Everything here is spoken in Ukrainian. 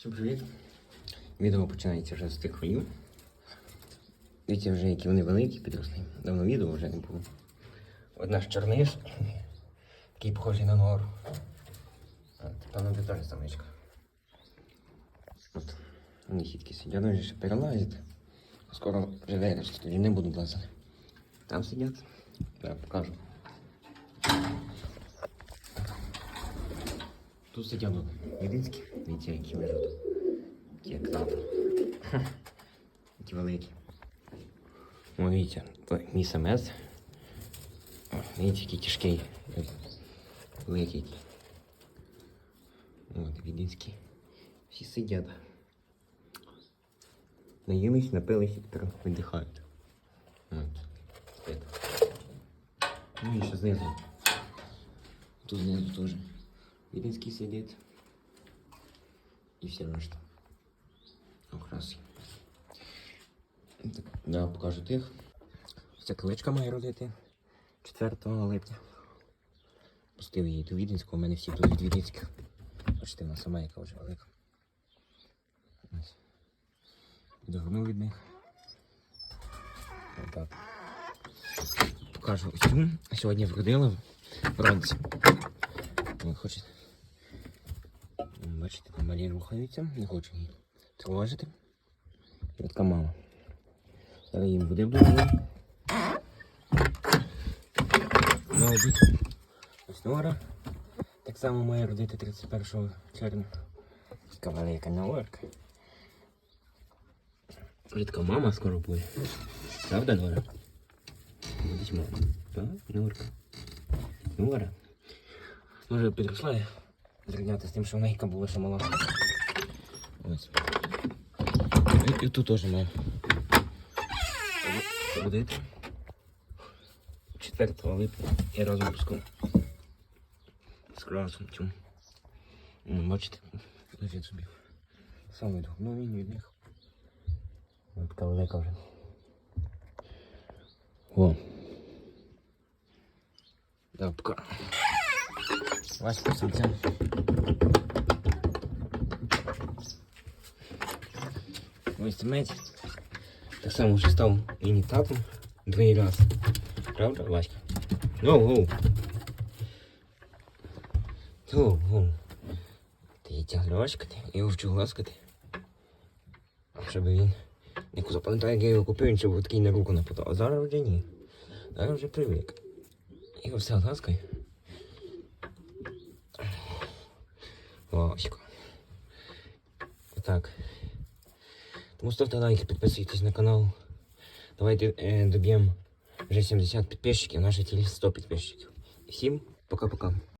Всім привіт! Відео починається вже з тих хвилів. Дивіться вже, які вони великі підросли. Давно відео вже не було. От наш чорниш, такий похожий на нору. Певно, ти теж самичка. От, вони хітки сидять, вони ще перелазять. Скоро вже виростуть, тоді не будуть лазити. Там сидять. Я покажу. Тут сидять відинські, дивіться, які лежать. Як лапи. Такі великі. О, дивіться, мій самець. Дивіться, який тяжкий. Великий. От, відинські. Всі сидять. Наїлись, напились і тепер видихають. От. Спить. Ну і ще знизу. Тут знизу теж. Відинський сидить. І все решта. Окраси. Так, я покажу тих. Ця кличка має родити 4 липня. Пустив її до Віденського, у мене всі тут від Віденських. Бачите, вона сама яка вже велика. Ось. Відогнув від них. Отак. Покажу цю. Сьогодні вродила вранці. Ой, Хоче. Бачите, там малі рухаються, не хочу її тривожити. Така мама. Зараз їм води буду. На обід. Ось Нора. Так само має родити 31 червня. Така велика. Вже така мама скоро буде. Правда, Нора? Будуть мама. Так, Норка. Нора. Може підросла я зрівняти з тим, що вона була ще мала. Ось. І, і тут теж має. Будете. 4 липня я разом пускав. З красом цю. Ну, Бачите, лежить собі. Сам від ну він від них. Ось така велика вже. О. Да, пока. Васька самця. Ось самець. Так само вже став мені татом другий раз. Правда, Васька? Гоу, гоу. Гоу, гоу. Ти тягли важкати, його вчу гласкати. Щоб він не запам'ятаю, як я його купив, він ще такий на руку нападав. А зараз вже ні. Зараз вже привик. Його все гласкай. Васько. Отак. Тому ставте лайки, підписуйтесь на канал. Давайте е, доб'ємо вже 70 підписчиків, наше тілі 100 підписчиків. Всім пока-пока.